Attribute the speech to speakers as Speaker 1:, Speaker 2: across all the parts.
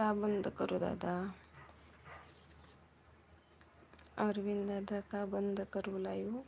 Speaker 1: का बंद करू दादा? अरविंद दादा का बंद करू लाईव्ह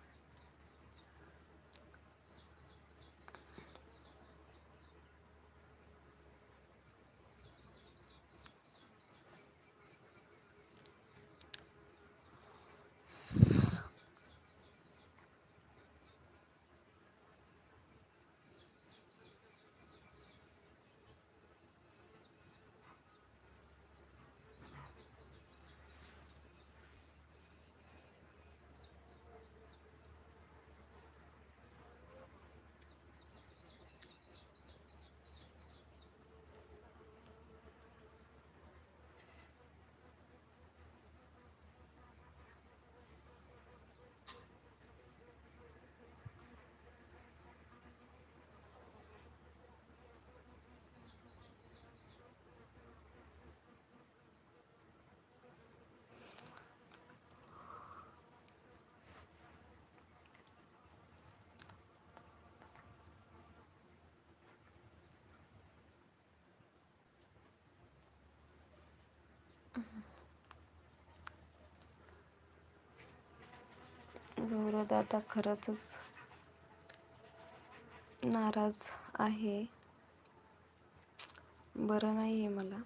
Speaker 1: गौरवदादा खरंच नाराज आहे. बरं नाही आहे मला.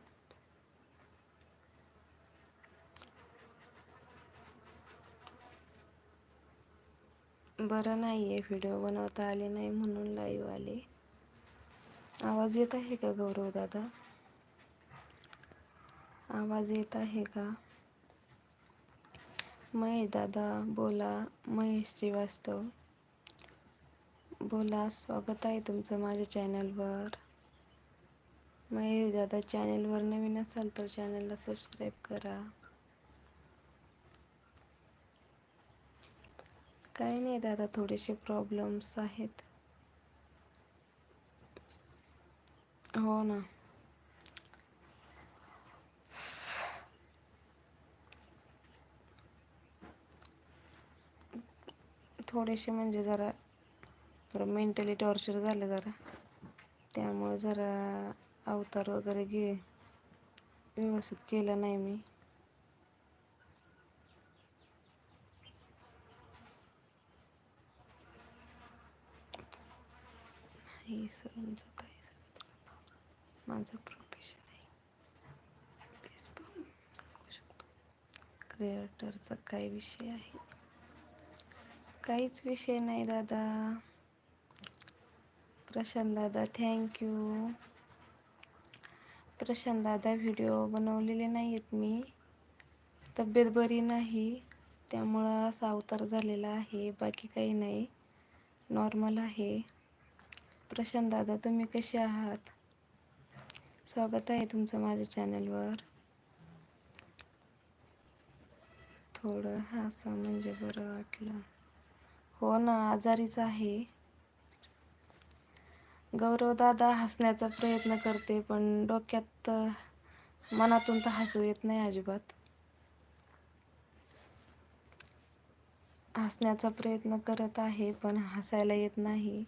Speaker 1: बरं नाही आहे व्हिडिओ बनवता आले नाही म्हणून लाईव्ह आले. आवाज येत आहे का गौरव दादा? आवाज येत आहे का? महेश दादा बोला. महेश श्रीवास्तव. बोला स्वागत आहे तुमचं माझ्या चॅनलवर. महेश दादा चॅनलवर नवीन असाल तर चॅनलला सबस्क्राईब करा. काही नाही दादा थोडेसे प्रॉब्लेम्स आहेत. हो ना. थोडेसे म्हणजे जरा जरा मेंटली टॉर्चर झालं जरा. त्यामुळे जरा अवतार वगैरे घे व्यवस्थित केला नाही मी. माझं प्रोफेशन आहे. सांगू शकतो. क्रिएटरचा काय विषय आहे. काहीच विषय नाही दादा. प्रशांत दादा थँक्यू प्रशांत दादा व्हिडिओ बनवलेले नाही आहेत मी. तब्येत बरी नाही त्यामुळं असा अवतार झालेला आहे. बाकी काही नाही. नॉर्मल आहे. प्रशांत दादा तुम्ही कसे आहात? स्वागत आहे तुमचं माझ्या चॅनलवर थोडं हासा म्हणजे बरं वाटलं. हो ना आजारीच आहे? गौरव दादा हसण्याचा प्रयत्न करते पण डोक्यात मनातून तर हसू येत नाही अजिबात. हसण्याचा प्रयत्न करत आहे पण हसायला येत नाही.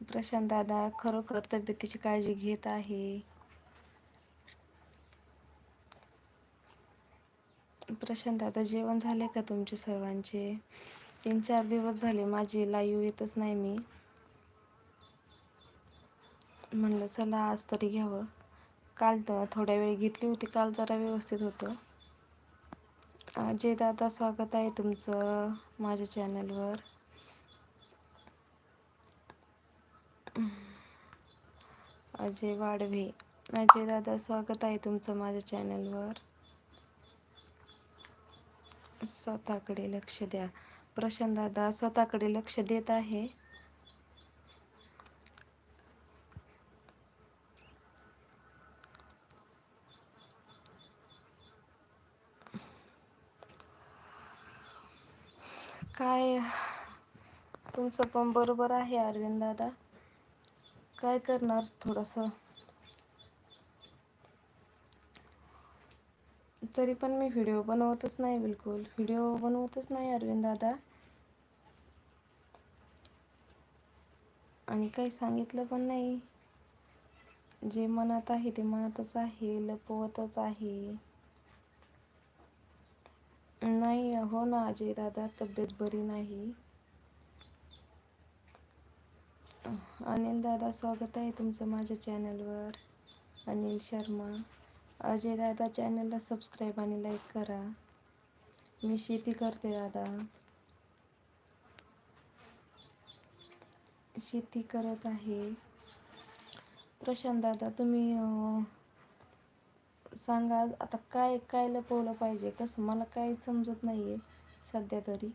Speaker 1: प्रशांत दादा खरोखर तब्येतीची काळजी घेत आहे. प्रशांत दादा जेवण झाले का तुमचे सर्वांचे? तीन चार दिवस झाले माझी लाईव्ह येतच नाही मी. म्हणलं चला आज तरी घ्यावं. काल तर थोड्या वेळ घेतली होती काल जरा व्यवस्थित होतं. अजय दादा स्वागत आहे तुमचं माझ्या चॅनलवर. अजय वाडवे अजय दादा स्वागत आहे तुमचं माझ्या चॅनलवर. स्वतःकडे लक्ष द्या. प्रशांत दादा स्वतःकडे लक्ष देत आहे. काय तुमचं पण बरोबर आहे अरविंद दादा. काय करणार थोडंसं? तरी पण मी व्हिडिओ बनवतच नाही बिलकुल. व्हिडिओ बनवतच नाही अरविंद दादा. आणि काही सांगितलं पण नाही. जे मनात आहे ते मनातच आहे लपवतच आहे. नाही हो ना अजय दादा तब्येत बरी नाही. अनिल दादा स्वागत आहे तुमचं माझ्या चॅनलवर. अनिल शर्मा. अजय दादा चॅनलला सबस्क्राईब आणि लाईक करा. मी शेती करते दादा. शेती करत आहे. प्रशांत दादा तुम्ही सांगा आता काय काय लपवलं पाहिजे? कसं? मला काही समजत नाही आहे सध्या तरी.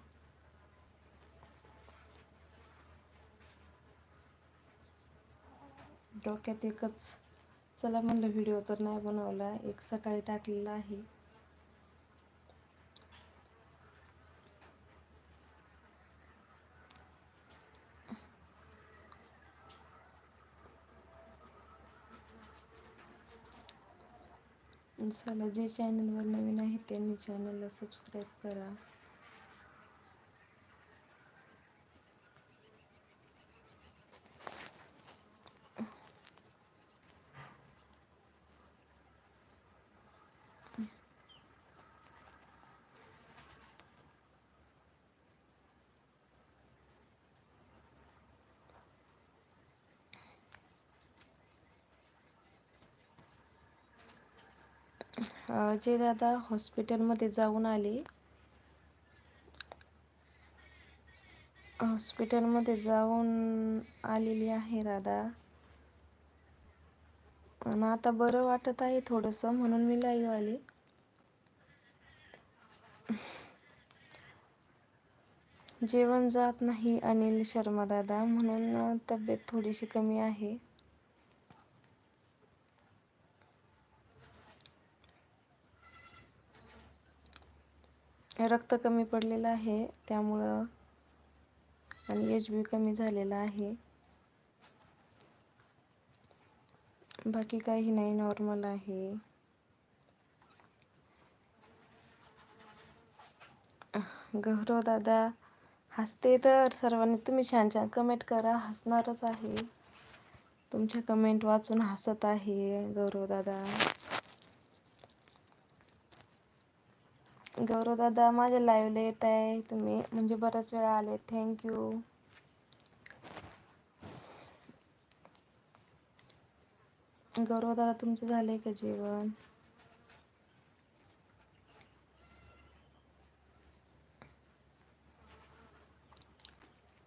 Speaker 1: डोक्यात एकच चला म्हणलं व्हिडिओ तर नाही बनवला एक सकाळी टाकलेला आहे. चला जे चॅनलवर नवीन आहे त्यांनी चॅनलला सबस्क्राईब करा. जे दादा हॉस्पिटलमध्ये जाऊन आले. हॉस्पिटलमध्ये जाऊन आलेली आहे दादा. आणि आता बरं वाटत आहे थोडंसं म्हणून मी लाईव्ह आले. जेवण जात नाही अनिल शर्मा दादा म्हणून तब्येत थोडीशी कमी आहे. रक्त कमी पडलेलं आहे त्यामुळं आणि एच बी कमी झालेला आहे. बाकी काही नाही नॉर्मल आहे. गौरव दादा हसते तर सर्वांनी तुम्ही छान छान कमेंट करा हसणारच आहे. तुमच्या कमेंट वाचून हसत आहे गौरव दादा. गौरव दादा माझ्या लाईव्हला येत आहे. तुम्ही म्हणजे बऱ्याच वेळा आले. थँक्यू गौरव दादा तुमचं झालंय का जेवण?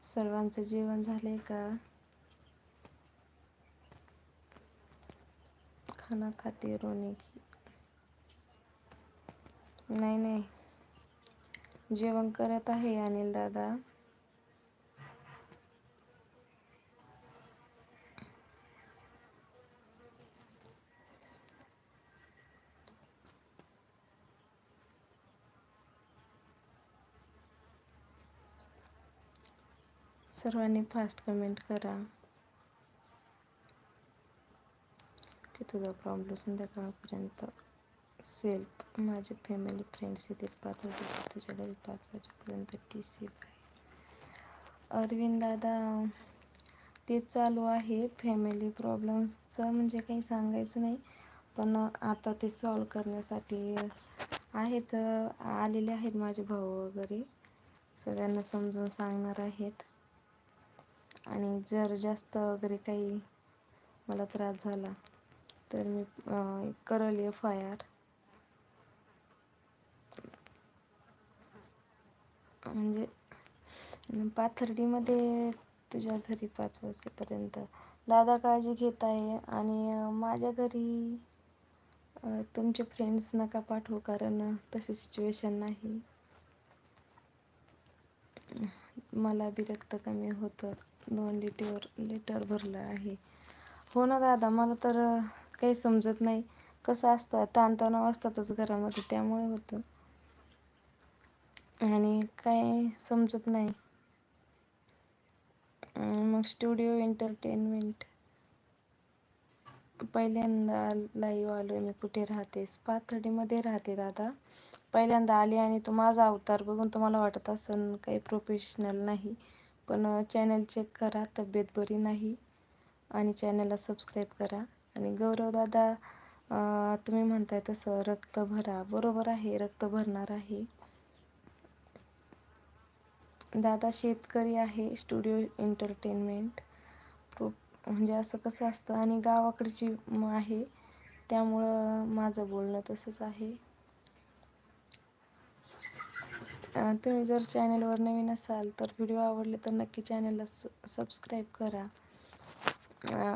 Speaker 1: सर्वांचं जेवण झालंय का? खाना खाते रोने की. नाही नाही. जेवण करत आहे अनिल दादा. सर्वांनी फास्ट कमेंट करा. की तुझा प्रॉब्लेम संध्याकाळपर्यंत. सेल्फ माझे फॅमिली फ्रेंड्स येतील पाच वाजे तुझ्या घरी पाच वाजेपर्यंत टी सी आहे अरविंद दादा ते चालू आहे फॅमिली प्रॉब्लेम्सचं म्हणजे काही सांगायचं नाही. पण आता ते सॉल्व करण्यासाठी आहेत आलेले आहेत माझे भाऊ वगैरे. सगळ्यांना समजून सांगणार आहेत. आणि जर जास्त वगैरे काही मला त्रास झाला तर मी करल एफ आय आर म्हणजे पाथर्डीमध्ये तुझ्या घरी पाच वाजेपर्यंत. दादा काळजी घेत आहे आणि माझ्या घरी तुमचे फ्रेंड्स नका पाठवू कारण तशी सिच्युएशन नाही. मला बी रक्त कमी होतं. दोन लिटर लिटर भरलं आहे. हो ना दादा मला तर काही समजत नाही. कसं असतं ताणतणाव असतातच घरामध्ये त्यामुळे होतं. आणि काय समजत नाही. मग स्टुडिओ एंटरटेनमेंट पहिल्यांदा लाईव्ह आलो मी कुठे राहते पाथर्डीमध्ये राहते दादा. पहिल्यांदा आली आणि तो माझा अवतार बघून तुम्हाला वाटत असेल काही प्रोफेशनल नाही. पण चॅनल चेक करा तब्येत बरी नाही. आणि चॅनलला सबस्क्राईब करा. आणि गौरव दादा तुम्ही म्हणताय तसं रक्त भरा. बरोबर आहे रक्त भरणार आहे. दादा शेतकरी आहे स्टुडिओ एंटरटेनमेंट प्रो म्हणजे असं कसं असतं आणि गावाकडची म आहे त्यामुळं माझं बोलणं तसंच आहे. तुम्ही जर चॅनलवर नवीन असाल तर व्हिडिओ आवडले तर नक्की चॅनलला स सबस्क्राईब करा.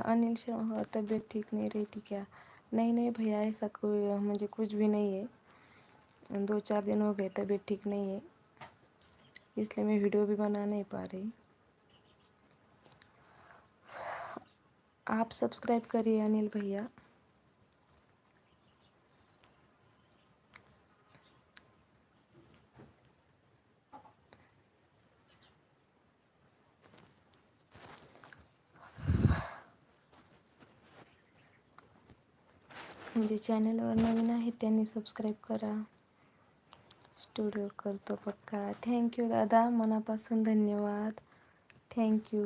Speaker 1: अनिल शर्मा तब्येत ठीक नाही रहती क्या नहीं नहीं भैया ऐसा कोई म्हणजे कुछ भी नहीं है दो चार दिन हो गए तबीयत ठीक नहीं है इसलिए मैं वीडियो भी बना नहीं पा रही। आप सब्सक्राइब करिए अनिल भैया। म्हणजे चॅनलवर नवीन आहेत त्यांनी सबस्क्राईब करा। स्टुडिओ करतो पक्का. थँक्यू दादा. मनापासून धन्यवाद. थँक्यू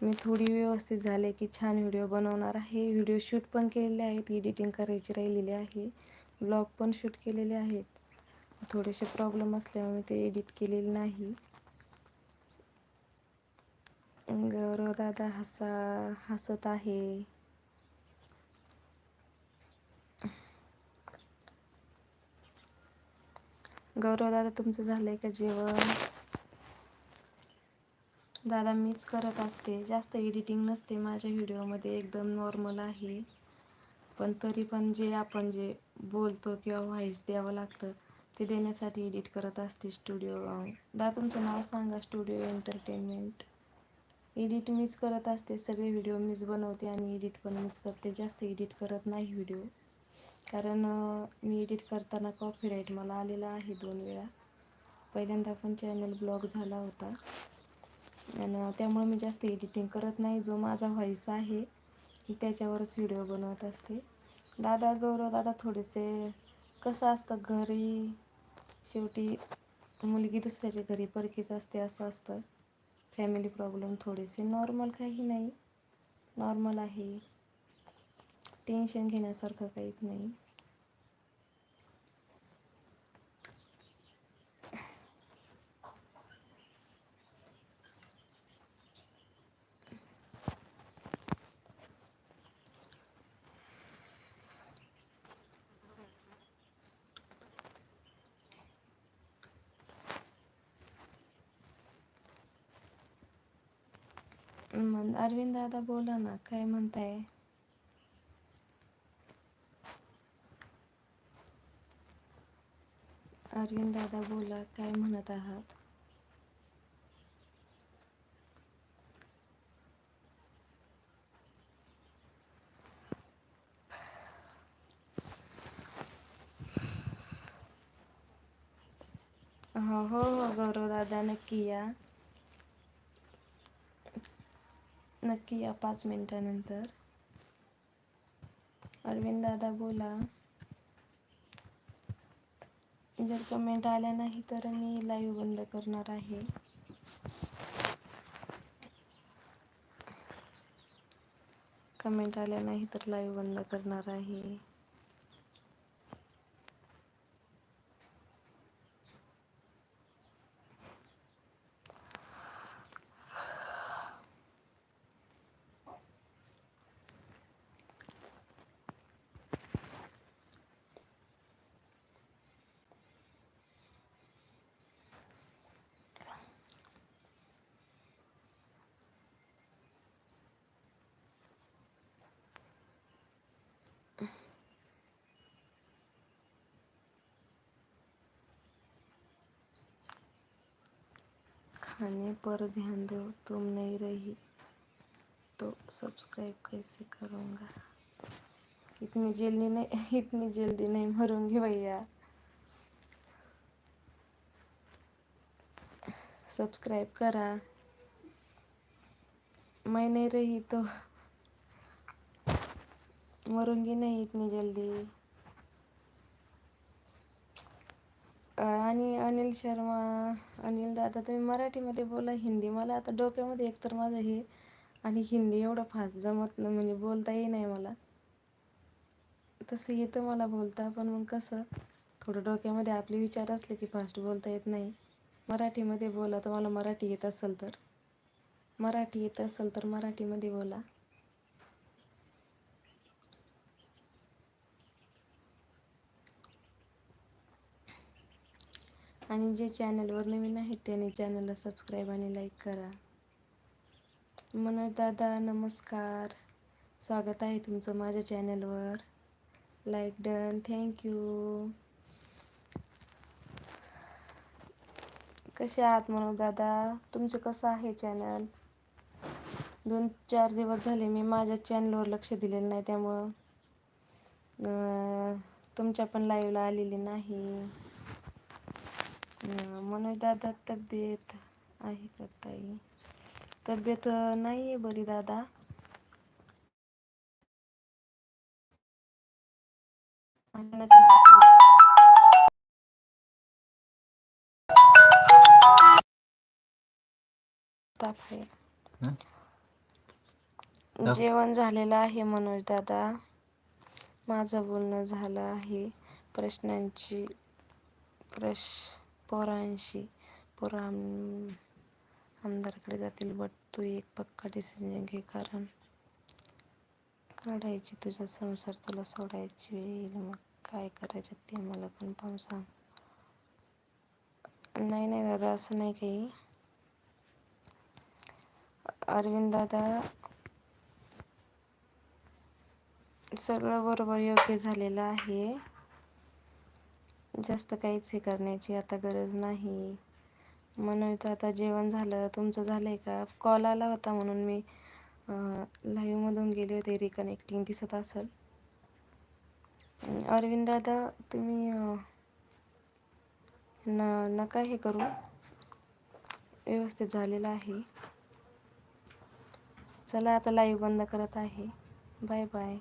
Speaker 1: मी थोडी व्यवस्थित झाले की छान व्हिडिओ बनवणार आहे. व्हिडिओ शूट पण केलेले आहेत. एडिटिंग करायची राहिलेली आहे. ब्लॉग पण शूट केलेले आहेत. थोडेसे प्रॉब्लेम असल्यामुळे मी ते एडिट केलेले नाही. गौरव दादा हसा हसत आहे. गौरव दादा तुमचं झालंय का जेवण? दादा मीच करत असते. जास्त एडिटिंग नसते माझ्या व्हिडिओमध्ये एकदम नॉर्मल आहे. पण तरी पण जे आपण जे बोलतो किंवा व्हॉइस द्यावं लागतं ते देण्यासाठी एडिट करत असते स्टुडिओ दादा तुमचं नाव सांगा स्टुडिओ एंटरटेनमेंट एडिट मीच करत असते. सगळे व्हिडिओ मीच बनवते आणि एडिट पण मीच करते. जास्त एडिट करत नाही व्हिडिओ कारण मी एडिट करताना कॉपीराईट मला आलेला आहे दोन वेळा. पहिल्यांदा पण चॅनल ब्लॉक झाला होता. आणि त्यामुळे मी जास्त एडिटिंग करत नाही. जो माझा व्हॉईस आहे त्याच्यावरच व्हिडिओ बनवत असते. दादा गौरव दादा थोडेसे कसं असतं घरी? शेवटी मुलगी दुसऱ्याच्या घरी परकीच असते असं असतं. फॅमिली प्रॉब्लेम थोडेसे. नॉर्मल काही नाही. नॉर्मल आहे. टेन्शन घेण्यासारखं काहीच नाही. मग अरविंद दादा बोला ना काय म्हणताय? अरविंद दादा बोला काय म्हणत आहात? हो हो गौरव दादा नक्की या. नक्की या पाच मिनिटानंतर. अरविंद दादा बोला. जर कमेंट आल्या नाही तर मी लाईव्ह बंद करणार आहे. कमेंट आल्या नाही तर लाईव्ह बंद करणार आहे. खाने पर ध्यान दो, तुम नहीं रही तो सब्सक्राइब कैसे करूँगा? इतनी जल्दी नहीं, इतनी जल्दी नहीं मरूँगी भैया। सब्सक्राइब करा। मैं नहीं रही तो मरूँगी नहीं इतनी जल्दी। आणि अनिल शर्मा अनिल दादा तुम्ही मराठीमध्ये बोला हिंदी. मला आता डोक्यामध्ये एकतर माझं हे आणि हिंदी एवढं फास्ट जमत नाही म्हणजे बोलता नाही मला. तसं येतं मला बोलता पण मग कसं? थोडं डोक्यामध्ये आपले विचार असले की फास्ट बोलता येत नाही. मराठीमध्ये बोला तुम्हाला मराठी येत असेल तर. मराठी येत असेल तर मराठीमध्ये बोला. आणि जे चॅनलवर नवीन आहेत त्याने चॅनलला सबस्क्राईब आणि लाईक करा. मनोज दादा नमस्कार. स्वागत आहे तुमचं माझ्या चॅनलवर. लाईक डन थँक्यू कसे आहात मनोज दादा? तुमचं कसं आहे चॅनल? दोन चार दिवस झाले मी माझ्या चॅनलवर लक्ष दिलेलं नाही त्यामुळं तुमच्या पण लाईव्हला आलेली नाही. मनोज दादा तब्येत आहे का ताई? तब्येत नाही आहे बरी दादा. जेवण झालेलं आहे मनोज दादा. माझं बोलणं झालं आहे प्रश्नांची प्रश पोरांशी. पोरं आम आमदारकडे जातील बट तू एक पक्का डिसिजन घे कारण काढायची तुझा संसार तुला सोडायची वेळ येईल मग काय करायचं ते मला कन्फर्म सांग. नाही नाही दादा असं नाही काही. अरविंद दादा सगळं बरोबर योग्य झालेलं आहे. जास्त काहीच हे करण्याची आता गरज नाही. म्हणून तर आता जेवण झालं. तुमचं झालं आहे का? कॉल आला होता म्हणून मी लाईव्हमधून गेले होते. रिकनेक्टिंग दिसत असेल. अरविंद दादा तुम्ही न नका हे करू. व्यवस्थित झालेलं आहे. चला आता लाईव्ह बंद करत आहे. Bye bye